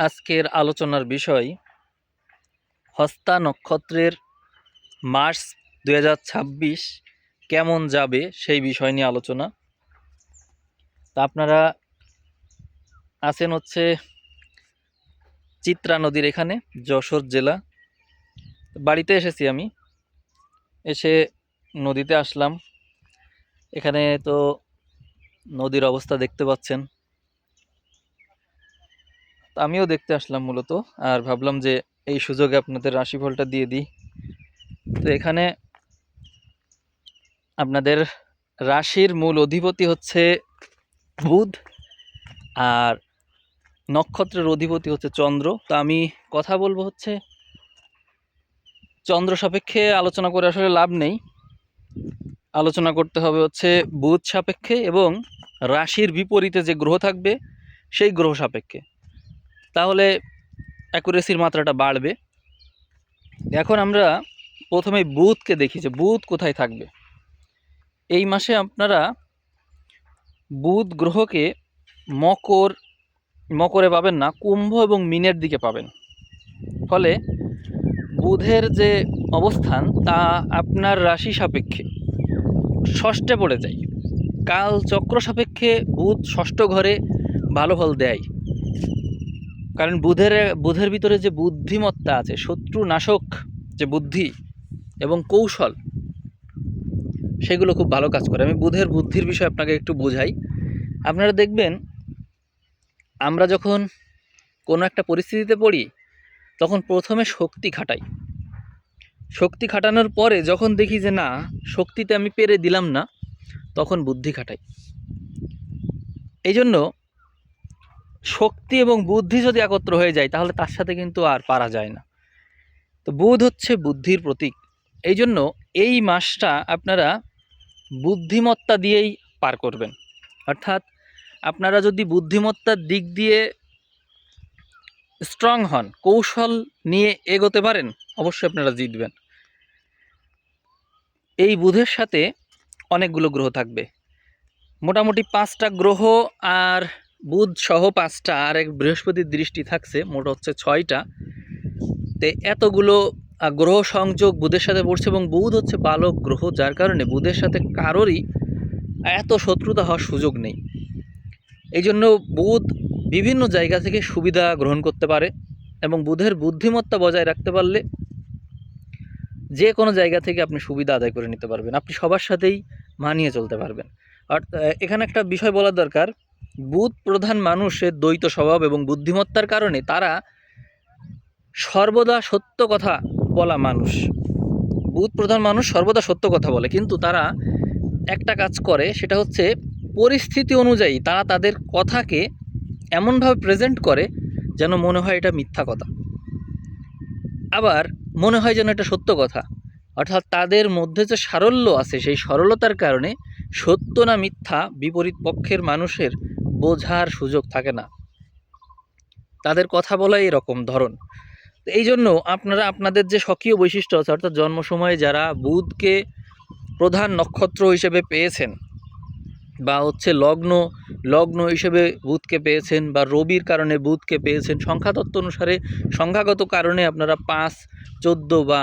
আজকের আলোচনার বিষয় হস্তা নক্ষত্রের মার্চ দু হাজার ছাব্বিশ কেমন যাবে সেই বিষয় নিয়ে আলোচনা। তা আপনারা আছেন হচ্ছে চিত্রা নদীর এখানে, যশোর জেলা। বাড়িতে এসেছি আমি। এসে নদীতে আসলাম। এখানে তো নদীর অবস্থা দেখতে পাচ্ছেন। আমিও দেখতে আসলাম মূলত, আর ভাবলাম যে এই সুযোগে আপনাদের রাশিফলটা দিয়ে দিই। তো এখানে আপনাদের রাশির মূল অধিপতি হচ্ছে বুধ, আর নক্ষত্রের অধিপতি হচ্ছে চন্দ্র। তো আমি কথা বলব হচ্ছে চন্দ্র সাপেক্ষে আলোচনা করে আসলে লাভ নেই। আলোচনা করতে হবে হচ্ছে বুধ সাপেক্ষে এবং রাশির বিপরীতে যে গ্রহ থাকবে, সেই গ্রহ সাপেক্ষে। তাহলে অ্যাকুরেসির মাত্রাটা বাড়বে। এখন আমরা প্রথমে বুধকে দেখি যে বুধ কোথায় থাকবে। এই মাসে আপনারা বুধ গ্রহকে মকর, মকরে পাবেন না, কুম্ভ এবং মিনের দিকে পাবেন। ফলে বুধের যে অবস্থান, তা আপনার রাশি সাপেক্ষে ষষ্ঠে পড়ে যায়। কাল চক্র সাপেক্ষে বুধ ষষ্ঠ ঘরে ভালো ফল দেয়। কারণ বুধের বুধের ভিতরে যে বুদ্ধিমত্তা আছে শত্রু নাশক যে বুদ্ধি এবং কৌশল, সেগুলো খুব ভালো কাজ করে। আমি বুধের বুদ্ধির বিষয়ে আপনাকে একটু বোঝাই। আপনারা দেখবেন, আমরা যখন কোনো একটা পরিস্থিতিতে পড়ি, তখন প্রথমে শক্তি খাটাই। শক্তি খাটানোর পরে যখন দেখি যে না, শক্তিতে আমি পেরে দিলাম না, তখন বুদ্ধি খাটাই। এই জন্য শক্তি এবং বুদ্ধি যদি একত্র হয়ে যায়, তাহলে তার সাথে কিন্তু আর পারা যায় না। তো বুধ হচ্ছে বুদ্ধির প্রতীক। এই জন্য এই মাসটা আপনারা বুদ্ধিমত্তা দিয়েই পার করবেন। অর্থাৎ আপনারা যদি বুদ্ধিমত্তার দিক দিয়ে স্ট্রং হন, কৌশল নিয়ে এগোতে পারেন, অবশ্যই আপনারা জিতবেন। এই বুধের সাথে অনেকগুলো গ্রহ থাকবে। মোটামুটি পাঁচটা গ্রহ আর বুধ সহ পাঁচটা আর এক বৃহস্পতির দৃষ্টি থাকছে, মোট হচ্ছে ছয়টা। তো এতগুলো গ্রহ সংযোগ বুধের সাথে পড়ছে এবং বুধ হচ্ছে বালক গ্রহ, যার কারণে বুধের সাথে কারোরই এত শত্রুতা হওয়ার সুযোগ নেই। এই জন্য বুধ বিভিন্ন জায়গা থেকে সুবিধা গ্রহণ করতে পারে এবং বুধের বুদ্ধিমত্তা বজায় রাখতে পারলে যে কোনো জায়গা থেকে আপনি সুবিধা আদায় করে নিতে পারবেন। আপনি সবার সাথেই মানিয়ে চলতে পারবেন। আর এখানে একটা বিষয় বলার দরকার। বুধ প্রধান মানুষের দ্বৈত স্বভাব এবং বুদ্ধিমত্তার কারণে তারা সর্বদা সত্য কথা বলা মানুষ। বুধ প্রধান মানুষ সর্বদা সত্য কথা বলে, কিন্তু তারা একটা কাজ করে, সেটা হচ্ছে পরিস্থিতি অনুযায়ী তারা তাদের কথাকে এমনভাবে প্রেজেন্ট করে যেন মনে হয় এটা মিথ্যা কথা। আবার মনে হয় যেন এটা সত্য কথা। অর্থাৎ তাদের মধ্যে যে সারল্য আছে, সেই সরলতার কারণে সত্য না মিথ্যা বিপরীত পক্ষের মানুষের বোঝার সুযোগ থাকে না। তাদের কথা বলাই এরকম ধরন। এই জন্য আপনারা আপনাদের যে স্বকীয় বৈশিষ্ট্য আছে, অর্থাৎ জন্ম সময়ে যারা বুধকে প্রধান নক্ষত্র হিসেবে পেয়েছেন বা হচ্ছে লগ্ন লগ্ন হিসেবে বুধকে পেয়েছেন বা রবির কারণে বুধকে পেয়েছেন, সংখ্যাতত্ত্ব অনুসারে সংখ্যাগত কারণে আপনারা পাঁচ, চোদ্দ বা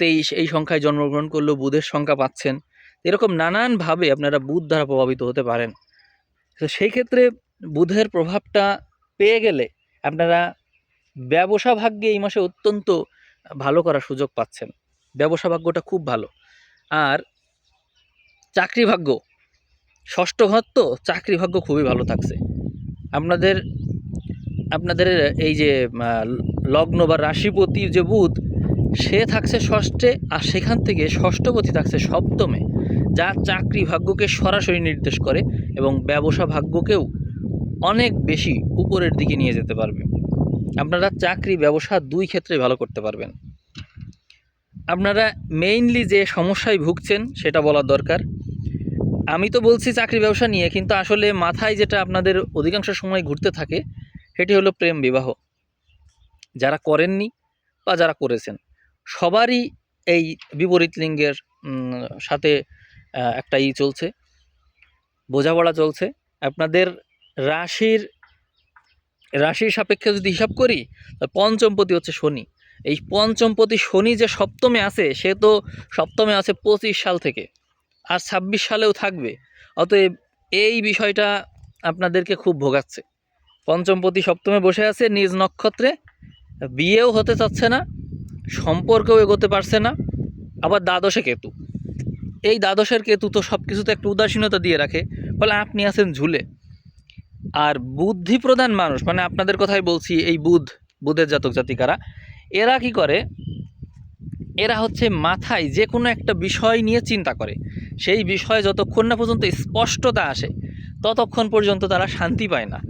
তেইশ এই সংখ্যায় জন্মগ্রহণ করলেও বুধের সংখ্যা পাচ্ছেন। এরকম নানানভাবে আপনারা বুধ দ্বারা প্রভাবিত হতে পারেন। তো সেই ক্ষেত্রে বুধের প্রভাবটা পেয়ে গেলে আপনারা ব্যবসা ভাগ্যে এই মাসে অত্যন্ত ভালো করার সুযোগ পাচ্ছেন। ব্যবসা ভাগ্যটা খুব ভালো। আর চাকরি ভাগ্য, ষষ্ঠ ঘর তো চাকরি ভাগ্য খুবই ভালো থাকছে। আপনাদের আপনাদের এই যে লগ্ন বা রাশিপতি যে বুধ সে থাকছে ষষ্ঠে আর সেখান থেকে ষষ্ঠপতি থাকছে সপ্তমে, যা চাকরি ভাগ্যকে সরাসরি নির্দেশ করে এবং ব্যবসা ভাগ্যকেও অনেক বেশি উপরের দিকে নিয়ে যেতে পারবে। আপনারা চাকরি, ব্যবসা দুই ক্ষেত্রে ভালো করতে পারবেন। আপনারা মেইনলি যে সমস্যায় ভুগছেন সেটা বলার দরকার। আমি তো বলছি চাকরি, ব্যবসা নিয়ে, কিন্তু আসলে মাথায় যেটা আপনাদের অধিকাংশ সময় ঘুরতে থাকে, সেটি হলো প্রেম বিবাহ। যারা করেননি বা যারা করেছেন। সবারই এই বিপরীত লিঙ্গের সাথে একটা ই চলছে, বোঝাপড়া চলছে। আপনাদের রাশির রাশির সাপেক্ষে যদি হিসাব করি পঞ্চমপতি হচ্ছে শনি। এই পঞ্চমপতি শনি যে সপ্তমে আছে, সে তো সপ্তমে আছে পঁচিশ সাল থেকে, আর ছাব্বিশ সালেও থাকবে। অতএব এই বিষয়টা আপনাদেরকে খুব ভোগাচ্ছে। পঞ্চমপতি সপ্তমে বসে আছে নিজ নক্ষত্রে, বিয়েও হতে চাচ্ছে না সম্পর্কেও এগোতে পারছে না, আবার দ্বাদশে কেতু। এই দ্বাদশের কেতু তো সব কিছুতে একটু উদাসীনতা দিয়ে রাখে ফলে আপনি আছেন ঝুলে। আর বুদ্ধি প্রধান মানুষ মানে আপনাদের কথাই বলছি, এই বুধ, বুধের জাতক জাতিকারা, এরা কি করে? এরা হচ্ছে মাথায় যে কোনো একটা বিষয় নিয়ে চিন্তা করে। সেই বিষয়ে যতক্ষণ না পর্যন্ত স্পষ্টতা আসে, ততক্ষণ পর্যন্ত তারা শান্তি পায় না।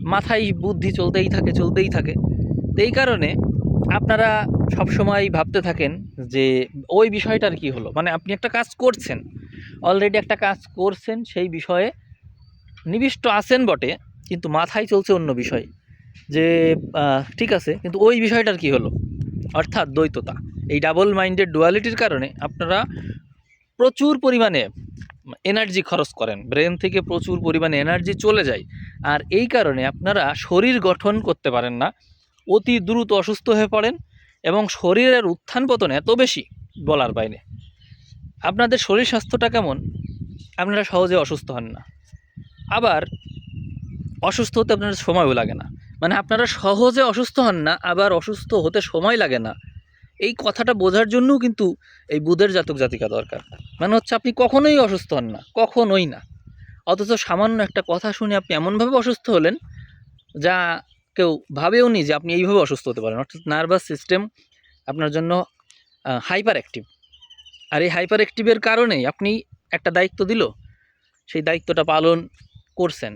মাথায় বুদ্ধি চলতেই থাকে চলতেই থাকে। এই কারণে আপনারা সবসময় ভাবতে থাকেন যে ওই বিষয়টার কি হলো? মানে আপনি একটা কাজ করছেন অলরেডি একটা কাজ করছেন, সেই বিষয়ে নিবিষ্ট আছেন বটে, কিন্তু মাথায় চলছে অন্য বিষয় যে ঠিক আছে, কিন্তু ওই বিষয়টার কি হলো? অর্থাৎ দ্বৈততা। এই ডাবল মাইন্ডেড ডুয়ালিটির কারণে আপনারা প্রচুর পরিমাণে এনার্জি খরচ করেন। ব্রেন থেকে প্রচুর পরিমাণে এনার্জি চলে যায়। আর এই কারণে আপনারা শরীর গঠন করতে পারেন না। অতি দ্রুত অসুস্থ হয়ে পড়েন এবং শরীরের উত্থান পতন এত বেশি বলার বাইরে। আপনাদের শরীর স্বাস্থ্যটা কেমন? আপনারা সহজে অসুস্থ হন না। আবার অসুস্থ হতে আপনার সময়ও লাগে না। মানে আপনারা সহজে অসুস্থ হন না, আবার অসুস্থ হতে সময় লাগে না। এই কথাটা বোঝার জন্যও কিন্তু এই বুধের জাতক জাতিকা দরকার। মানে হচ্ছে আপনি কখনোই অসুস্থ হন না, কখনোই না। অথচ সামান্য একটা কথা শুনে আপনি এমনভাবে অসুস্থ হলেন যা কেউ ভাবেও নি যে আপনি এইভাবে অসুস্থ হতে পারেন। অর্থাৎ নার্ভাস সিস্টেম আপনার জন্য হাইপার অ্যাক্টিভ আর এই হাইপার অ্যাক্টিভের কারণেই আপনি একটা দায়িত্ব দিল, সেই দায়িত্বটা পালন করছেন।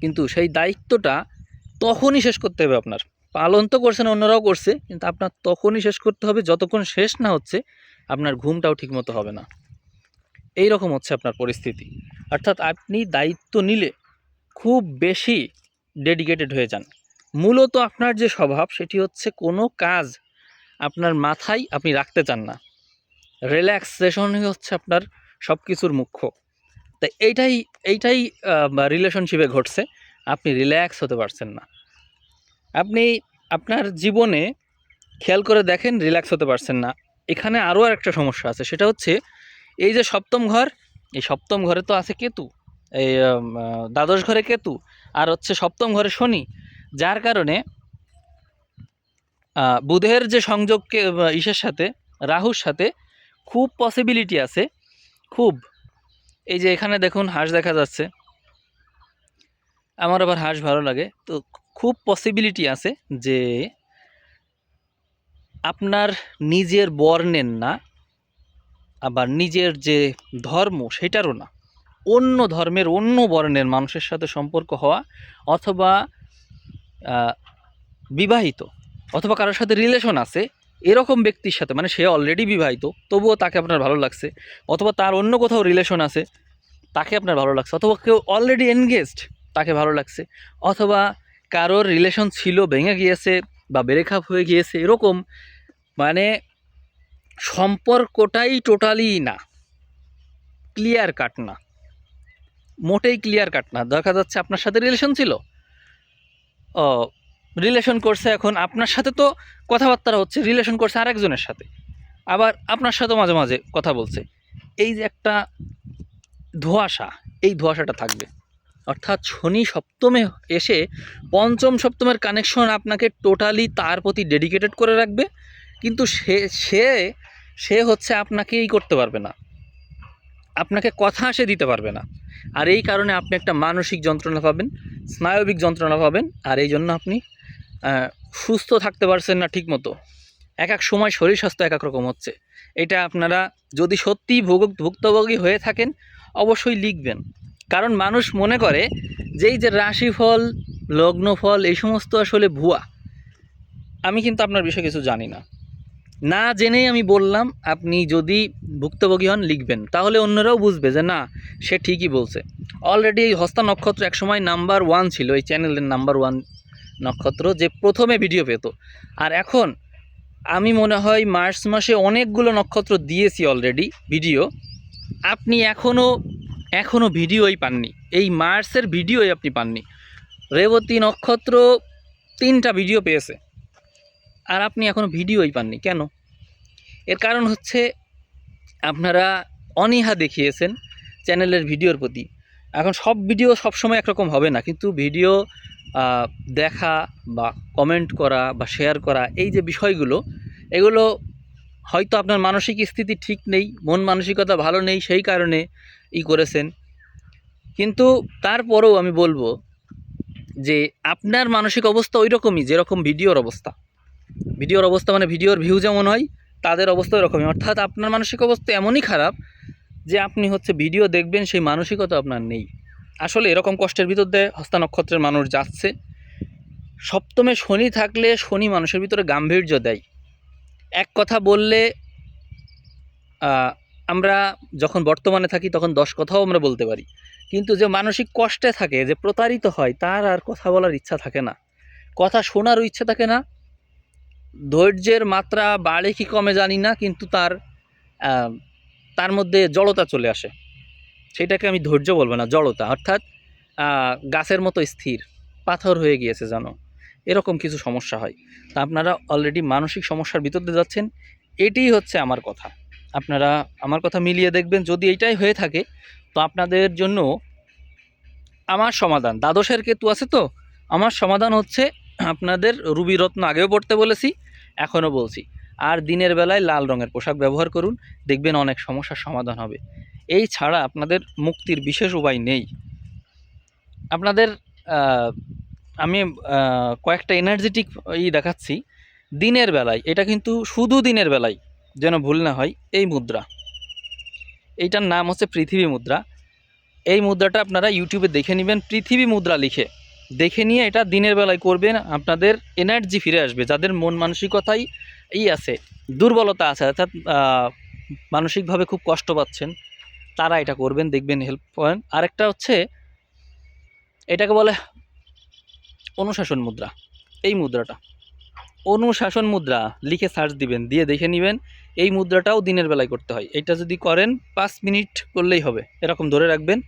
কিন্তু সেই দায়িত্বটা তখনই শেষ করতে হবে আপনার। পালন তো করছেন, অন্যরাও করছে, কিন্তু আপনার তখনই শেষ করতে হবে, যতক্ষণ শেষ না হচ্ছে, আপনার ঘুমটাও ঠিকমতো হবে না। এই রকম হচ্ছে আপনার পরিস্থিতি। অর্থাৎ আপনি দায়িত্ব নিলে খুব বেশি ডেডিকেটেড হয়ে যান। মূলত আপনার যে স্বভাব, সেটি হচ্ছে কোনো কাজ আপনার মাথায় আপনি রাখতে চান না। রিল্যাক্সেশনই হচ্ছে আপনার সব কিছুর মুখ্য। তাই এইটাই এইটাই রিলেশনশিপে ঘটছে। আপনি রিল্যাক্স হতে পারছেন না। আপনি আপনার জীবনে খেয়াল করে দেখেন রিল্যাক্স হতে পারছেন না। এখানে আরও একটা সমস্যা আছে, সেটা হচ্ছে এই যে সপ্তম ঘর, এই সপ্তম ঘরে তো আছে কেতু। এই দ্বাদশ ঘরে কেতু। আর হচ্ছে সপ্তম ঘরে শনি, যার কারণে বুধের যে সংযোগকে ইসের সাথে, রাহুর সাথে খুব পসিবিলিটি আছে, খুব। এই যে এখানে দেখুন হাঁস দেখা যাচ্ছে। আমার আবার হাঁস ভালো লাগে। তো খুব পসিবিলিটি আছে যে, আপনার নিজের বর্ণের না, আবার নিজের যে ধর্ম সেটারও না। অন্য ধর্মের, অন্য বর্ণের মানুষের সাথে সম্পর্ক হওয়া অথবা বিবাহিত অথবা কারোর সাথে রিলেশন আছে, এরকম ব্যক্তির সাথে মানে সে অলরেডি বিবাহিত, তবুও তাকে আপনার ভালো লাগছে, অথবা তার অন্য কোথাও রিলেশন আছে, তাকে আপনার ভালো লাগছে, অথবা কেউ অলরেডি এনগেজড তাকে ভালো লাগছে, অথবা কারোর রিলেশন ছিল, ভেঙে গিয়েছে বা ব্রেকআপ হয়ে গিয়েছে, এরকম মানে সম্পর্কটাই টোটালি না ক্লিয়ার কাট না। মোটেই ক্লিয়ার কাট না। দেখা যাচ্ছে আপনার সাথে রিলেশন ছিল। ও রিলেশন করছে এখন আপনার সাথে তো কথাবার্তা হচ্ছে রিলেশন করছে আরেকজনের সাথে। আবার আপনার সাথে মাঝে মাঝে কথা বলছে। এই যে একটা ধোঁয়াশা, এই ধোঁয়াশাটা থাকবে। অর্থাৎ শনি সপ্তমে এসে পঞ্চম সপ্তমের কানেকশন আপনাকে টোটালি তার প্রতি ডেডিকেটেড করে রাখবে। কিন্তু সে সে সে হচ্ছে আপনাকেই করতে পারবে না। আপনাকে কথা সে দিতে পারবে না। আর এই কারণে আপনি একটা মানসিক যন্ত্রণা পাবেন, স্নায়বিক যন্ত্রণা পাবেন, আর এই জন্য আপনি সুস্থ থাকতে পারছেন না ঠিকমতো। এক এক সময় শরীর স্বাস্থ্য এক এক রকম হচ্ছে। এটা আপনারা যদি সত্যিই ভোগ, ভুক্তভোগী হয়ে থাকেন, অবশ্যই লিখবেন। কারণ মানুষ মনে করে যে এই যে রাশিফল, লগ্নফল, এই সমস্ত আসলে ভুয়া। আমি কিন্তু আপনার বিষয়ে কিছু জানি না। না জেনেই আমি বললাম, আপনি যদি ভুক্তভোগী হন লিখবেন। তাহলে অন্যরাও বুঝবে যে না, সে ঠিকই বলছে। অলরেডি এই হস্তা নক্ষত্র একসময় নাম্বার ওয়ান ছিল, এই চ্যানেলের নাম্বার ওয়ান নক্ষত্র যে প্রথমে ভিডিও পেত। আর এখন আমি মনে হয় মার্চ মাসে অনেকগুলো নক্ষত্র দিয়েছি অলরেডি ভিডিও আপনি এখনও এখনও ভিডিওই পাননি। এই মার্চের ভিডিওই আপনি পাননি। রেবতী নক্ষত্র তিনটা ভিডিও পেয়েছে। আর আপনি এখনও ভিডিওই পাননি, কেন? এর কারণ হচ্ছে আপনারা অনীহা দেখিয়েছেন চ্যানেলের ভিডিওর প্রতি। এখন সব ভিডিও সবসময় একরকম হবে না, কিন্তু ভিডিও দেখা বা কমেন্ট করা বা শেয়ার করা, এই যে বিষয়গুলো, এগুলো হয়তো আপনার মানসিক স্থিতি ঠিক নেই, মন মানসিকতা ভালো নেই, সেই কারণে ই করেছেন। কিন্তু তারপরেও আমি বলব যে আপনার মানসিক অবস্থা ওই রকমই যেরকম ভিডিওর অবস্থা। ভিডিওর অবস্থা মানে ভিডিওর ভিউ যেমন হয়, তাদের অবস্থা ওরকমই। অর্থাৎ আপনার মানসিক অবস্থা এমনই খারাপ যে আপনি হচ্ছে ভিডিও দেখবেন, সেই মানসিকতা আপনার নেই। আসলে এরকম কষ্টের ভিতর দিয়ে হস্তা নক্ষত্রের মানুষ যাচ্ছে। সপ্তমে শনি থাকলে শনি মানুষের ভিতরে গাম্ভীর্য দেয়। এক কথা বললে আমরা যখন বর্তমানে থাকি তখন দশ কথাও আমরা বলতে পারি। কিন্তু যে মানসিক কষ্টে থাকে, যে প্রতারিত হয়, তার আর কথা বলার ইচ্ছা থাকে না। কথা শোনারও ইচ্ছা থাকে না ধৈর্যের মাত্রা বাড়ে কি কমে জানি না, কিন্তু তার তার মধ্যে জড়তা চলে আসে। সেটাকে আমি ধৈর্য বলব না, জড়তা। অর্থাৎ গাছের মতো স্থির, পাথর হয়ে গিয়েছে জানো এরকম কিছু সমস্যা হয়। তা আপনারা অলরেডি মানসিক সমস্যার ভিতর দিয়ে যাচ্ছেন, এটিই হচ্ছে আমার কথা। আপনারা আমার কথা মিলিয়ে দেখবেন, যদি এটাই হয়ে থাকে, তো আপনাদের জন্য আমার সমাধান। দ্বাদশের কেতু আছে তো? আমার সমাধান হচ্ছে, আপনাদের রুবি রত্ন আগেও পড়তে বলেছি এখনও বলছি। আর দিনের বেলায় লাল রঙের পোশাক ব্যবহার করুন, দেখবেন অনেক সমস্যার সমাধান হবে। এই ছাড়া আপনাদের মুক্তির বিশেষ উপায় নেই। আপনাদের আমি কয়েকটা এনার্জেটিক ই দেখাচ্ছি। দিনের বেলায়, এটা কিন্তু শুধু দিনের বেলায়, যেন ভুল না হয়, এই মুদ্রা। এইটার নাম হচ্ছে পৃথিবী মুদ্রা। এই মুদ্রাটা আপনারা ইউটিউবে দেখে নেবেন, পৃথিবী মুদ্রা লিখে। দেখে নিয়ে এটা দিনের বেলায় করবেন, আপনাদের এনার্জি ফিরে আসবে, যাদের মন মানসিকতাই ই আছে, দুর্বলতা আছে, অর্থাৎ মানসিকভাবে খুব কষ্ট পাচ্ছেন, তারা এটা করবেন, দেখবেন হেল্প করেন আরেকটা হচ্ছে, এটাকে বলে অনুশাসন মুদ্রা, এই মুদ্রাটা। অনুশাসন মুদ্রা লিখে সার্চ দিবেন, দিয়ে দেখে নেবেন, এই মুদ্রাটাও দিনের বেলায় করতে হয়। এটা যদি করেন, পাঁচ মিনিট করলেই হবে। এরকম ধরে রাখবেন,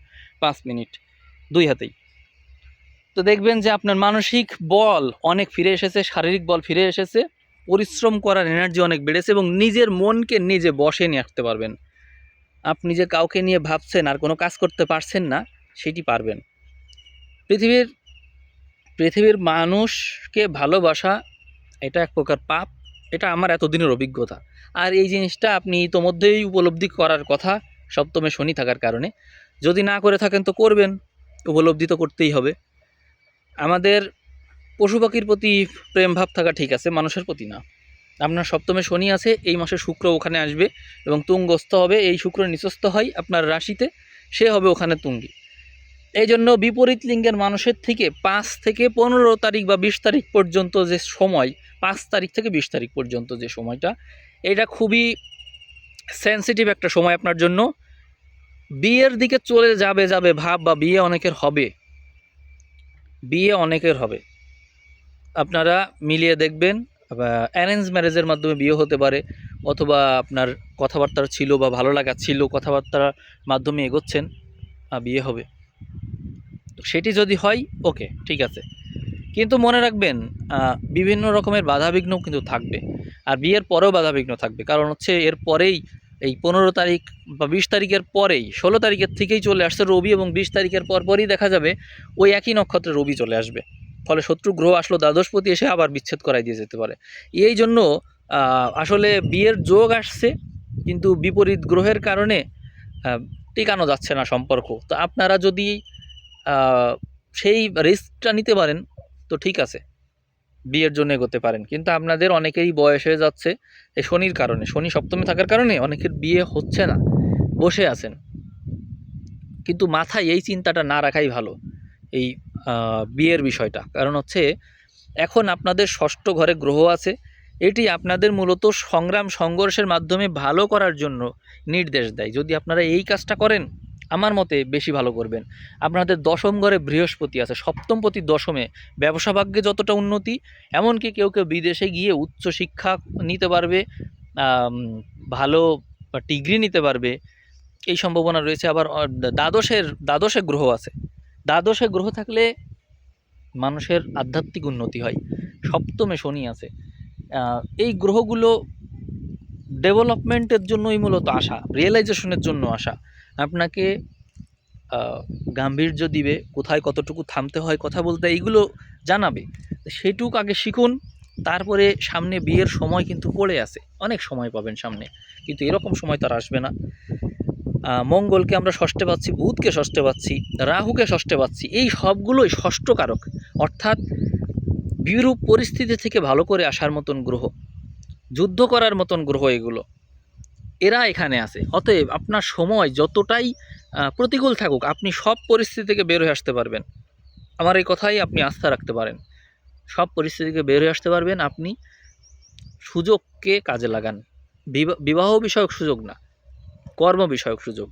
পাঁচ মিনিট, দুই হাতেই। তো দেখবেন যে আপনার মানসিক বল অনেক ফিরে এসেছে, শারীরিক বল ফিরে এসেছে, পরিশ্রম করার এনার্জি অনেক বেড়েছে এবং নিজের মনকে নিজে বসে নিয়ে আসতে পারবেন। আপনি যে কাউকে নিয়ে ভাবছেন আর কোনো কাজ করতে পারছেন না, সেটি পারবেন। পৃথিবীর পৃথিবীর মানুষকে ভালোবাসা, এটা এক প্রকার পাপ, এটা আমার এতদিনের অভিজ্ঞতা। আর এই জিনিসটা আপনি ইতোমধ্যেই উপলব্ধি করার কথা সপ্তমে শনি থাকার কারণে। যদি না করে থাকেন তো করবেন, উপলব্ধি তো করতেই হবে। আমাদের পশু পাখির প্রতি প্রেম ভাব থাকা ঠিক আছে, মানুষের প্রতি না। আপনার সপ্তমে শনি আছে, এই মাসে শুক্র ওখানে আসবে এবং তুঙ্গস্থ হবে, এই শুক্র নিচস্থ হয় আপনার রাশিতে, সে হবে ওখানে তুঙ্গি। এই জন্য বিপরীত লিঙ্গের মানুষের থেকে পাঁচ থেকে পনেরো তারিখ বা বিশ তারিখ পর্যন্ত যে সময়, পাঁচ তারিখ থেকে বিশ তারিখ পর্যন্ত যে সময়টা, এটা খুবই সেন্সিটিভ একটা সময় আপনার জন্য। বিয়ের দিকে চলে যাবে যাবে ভাব বা বিয়ে অনেকের হবে। বিয়ে অনেকের হবে। আপনারা মিলিয়ে দেখবেন অ্যারেঞ্জ ম্যারেজের মাধ্যমে বিয়ে হতে পারে, অথবা আপনার কথাবার্তা ছিল বা ভালো লাগা ছিল, কথাবার্তার মাধ্যমে এগোচ্ছেন বিয়ে হবে। সেটি যদি হয়, ওকে, ঠিক আছে। কিন্তু মনে রাখবেন বিভিন্ন রকমের বাধাবিঘ্ন কিন্তু থাকবে, আর বিয়ের পরেও বাধাবিঘ্ন থাকবে। কারণ হচ্ছে, এর পরেই এই পনেরো তারিখ বা বিশ তারিখের পরেই, ষোলো তারিখের থেকেই চলে আসছে রবি এবং বিশ তারিখের পর পরই দেখা যাবে ওই একই নক্ষত্রে রবি চলে আসবে। ফলে শত্রু গ্রহ আসলো, দ্বাদশপতি এসে আবার বিচ্ছেদ করাই দিয়ে যেতে পারে। এই জন্য আসলে বিয়ের যোগ আসছে, কিন্তু বিপরীত গ্রহের কারণে টিকানো যাচ্ছে না সম্পর্ক। তো আপনারা যদি সেই রিস্কটা নিতে পারেন, তো ঠিক আছে। বিয়ের জন্য এগোতে পারেন। কিন্তু আপনাদের অনেকেরই বয়স হয়ে যাচ্ছে এই শনির কারণে। শনি সপ্তমে থাকার কারণে অনেকের বিয়ে হচ্ছে না, বসে আছেন। কিন্তু মাথায় এই চিন্তাটা না রাখাই ভালো, এই বিয়ের বিষয়টা। কারণ হচ্ছে এখন আপনাদের ষষ্ঠ ঘরে গ্রহ আছে, এটি আপনাদের মূলত সংগ্রাম সংঘর্ষের মাধ্যমে ভালো করার জন্য নির্দেশ দেয়। যদি আপনারা এই কাজটা করেন আমার মতে বেশি ভালো করবেন। আপনাদের দশম ঘরে বৃহস্পতি আছে, সপ্তমপতি দশমে ব্যবসা ভাগ্যে যতটা উন্নতি, এমনকি কেউ কেউ বিদেশে গিয়ে উচ্চ শিক্ষা নিতে পারবে ভালো ডিগ্রি নিতে পারবে, এই সম্ভাবনা রয়েছে। আবার দ্বাদশের, দ্বাদশে গ্রহ আছে। দ্বাদশে গ্রহ থাকলে মানুষের আধ্যাত্মিক উন্নতি হয়। সপ্তমে শনি আছে। এই গ্রহগুলো ডেভেলপমেন্টের জন্যই মূলত আসা রিয়েলাইজেশনের জন্য আসা আপনাকে গাম্ভীর্য দিবে, কোথায় কতটুকু থামতে হয় কথা বলতে, এইগুলো জানাবে। সেটুক আগে শিখুন, তারপরে সামনে বিয়ের সময় কিন্তু পড়ে আছে, অনেক সময় পাবেন সামনে, কিন্তু এরকম সময় তার আসবে না। মঙ্গলকে আমরা ষষ্ঠে পাচ্ছি, বুধকে ষষ্ঠে পাচ্ছি, রাহুকে ষষ্ঠে পাচ্ছি, এই সবগুলোই ষষ্ঠকারক অর্থাৎ বিরূপ পরিস্থিতি থেকে ভালো করে আসার মতন গ্রহ, যুদ্ধ করার মতন গ্রহ এগুলো। এরা এখানে আছে। অতএব আপনার সময় যতটাই প্রতিকূল থাকুক, আপনি সব পরিস্থিতি থেকে বের হয়ে আসতে পারবেন। আমার এই কথাই আপনি আস্থা রাখতে পারেন। সব পরিস্থিতি থেকে বের হয়ে আসতে পারবেন, আপনি সুযোগকে কাজে লাগান। বিবা- বিবাহ বিষয়ক সুযোগ না, কর্ম বিষয়ক সুযোগ।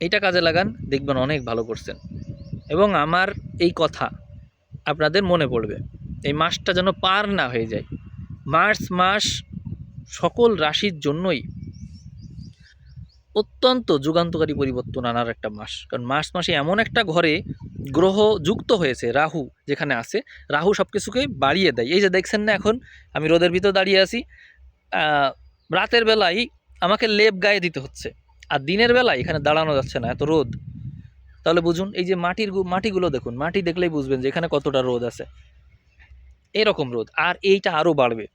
এটা কাজে লাগান, দেখবেন অনেক ভালো করছেন। এবং আমার এই কথা আপনাদের মনে পড়বে, এই মাসটা যেন পার না হয়ে যায়। মার্চ মাস সকল রাশির জন্যই অত্যন্ত যুগান্তকারী পরিবর্তন আনার একটা মাস। কারণ মার্চ মাসে এমন একটা ঘরে গ্রহ যুক্ত হয়েছে, রাহু যেখানে আছে, রাহু সব কিছুকে বাড়িয়ে দেয়। এই যে দেখছেন না এখন, আমি রোদের ভিতর দাঁড়িয়ে আছি রাতের বেলায় আমাকে লেপ গায়ে দিতে হচ্ছে। আর দিনের বেলায় এখানে দাঁড়ানো যাচ্ছে না, এত রোদ। তাহলে বুঝুন, এই যে মাটির মাটিগুলো দেখুন, মাটি দেখলেই বুঝবেন যে এখানে কতটা রোদ আছে। এরকম রোদ, আর এইটা আরও বাড়বে।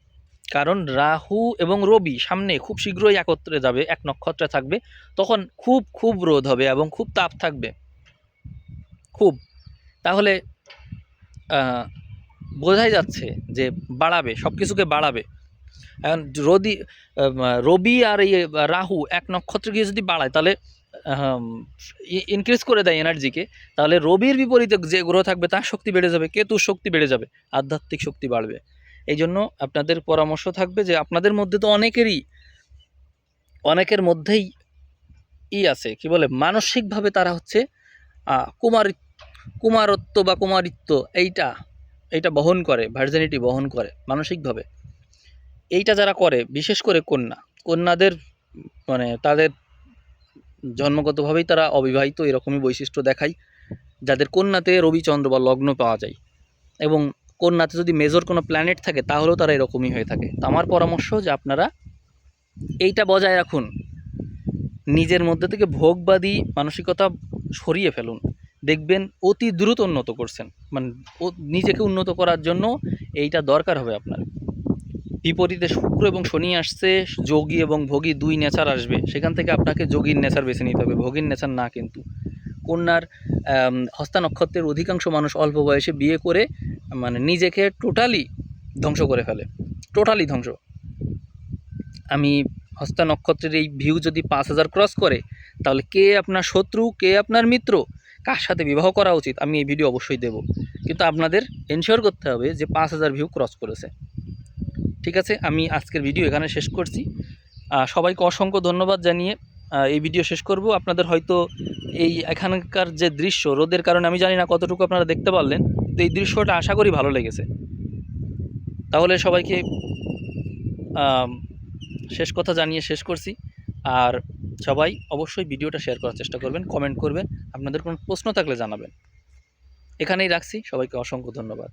কারণ রাহু এবং রবি সামনে খুব শীঘ্রই একত্রে যাবে এক নক্ষত্রে থাকবে। তখন খুব খুব রোদ হবে এবং খুব তাপ থাকবে। খুব। তাহলে বোঝাই যাচ্ছে যে বাড়াবে সব কিছুকে বাড়াবে। এখন আহ, রবি আর এই রাহু এক নক্ষত্রে গিয়ে যদি বাড়ায় তাহলে ইনক্রিজ করে দেয় এনার্জিকে তাহলে রবির বিপরীতে যে গ্রহ থাকবে তার শক্তি বেড়ে যাবে কেতুর শক্তি বেড়ে যাবে আধ্যাত্মিক শক্তি বাড়বে। এই জন্য আপনাদের পরামর্শ থাকবে যে আপনাদের মধ্যে তো অনেকেরই, অনেকের মধ্যেই ই আছে, কি বলে, মানসিকভাবে তারা হচ্ছে কুমারি, কুমারত্ব বা কুমারিত্ব এইটা এইটা বহন করে ভার্জিনিটি বহন করে, মানসিকভাবে। এইটা যারা করে, বিশেষ করে কন্যা, কন্যাদের মানে তাদের জন্মগতভাবেই তারা অবিবাহিত, এরকমই বৈশিষ্ট্য দেখায়, যাদের কন্যাতে রবিচন্দ্র বা লগ্ন পাওয়া যায়। এবং কন্যাতে যদি মেজর কোনো প্ল্যানেট থাকে, তাহলেও তারা এরকমই হয়ে থাকে। তো আমার পরামর্শ যে আপনারা এইটা বজায় রাখুন। নিজের মধ্যে থেকে ভোগবাদী মানসিকতা সরিয়ে ফেলুন। দেখবেন অতি দ্রুত উন্নত করছেন। মানে নিজেকে উন্নত করার জন্য এইটা দরকার হবে আপনার। বিপরীতে শুক্র এবং শনি আসছে, যোগী এবং ভোগী দুই নেচার আসবে। সেখান থেকে আপনাকে যোগীর নেচার বেছে নিতে হবে, ভোগীর নেচার না কিন্তু। কন্যার হস্তা নক্ষত্রের অধিকাংশ মানুষ অল্প বয়সে বিয়ে করে মানে নিজেকে টোটালি ধ্বংস করে ফেলে। টোটালি ধ্বংস। আমি হস্তা নক্ষত্রের এই ভিউ যদি পাঁচ হাজার ক্রস করে, তাহলে কে আপনার শত্রু, কে আপনার মিত্র, কার সাথে বিবাহ করা উচিত, আমি এই ভিডিও অবশ্যই দেব। কিন্তু আপনাদের এনশিওর করতে হবে যে পাঁচ হাজার ভিউ ক্রস করেছে। ঠিক আছে? আমি আজকের ভিডিও এখানে শেষ করছি। সবাইকে অসংখ্য ধন্যবাদ জানিয়ে এই ভিডিও শেষ করব। আপনাদের হয়তো এই এখানকার যে দৃশ্য, রোদের কারণে আমি জানি না কতটুকু আপনারা দেখতে পারলেন। তো এই দৃশ্যটা আশা করি ভালো লেগেছে। তাহলে সবাইকে শেষ কথা জানিয়ে শেষ করছি। আর সবাই অবশ্যই ভিডিওটা শেয়ার করার চেষ্টা করবেন কমেন্ট করবেন, আপনাদের কোনো প্রশ্ন থাকলে জানাবেন। এখানেই রাখছি, সবাইকে অসংখ্য ধন্যবাদ।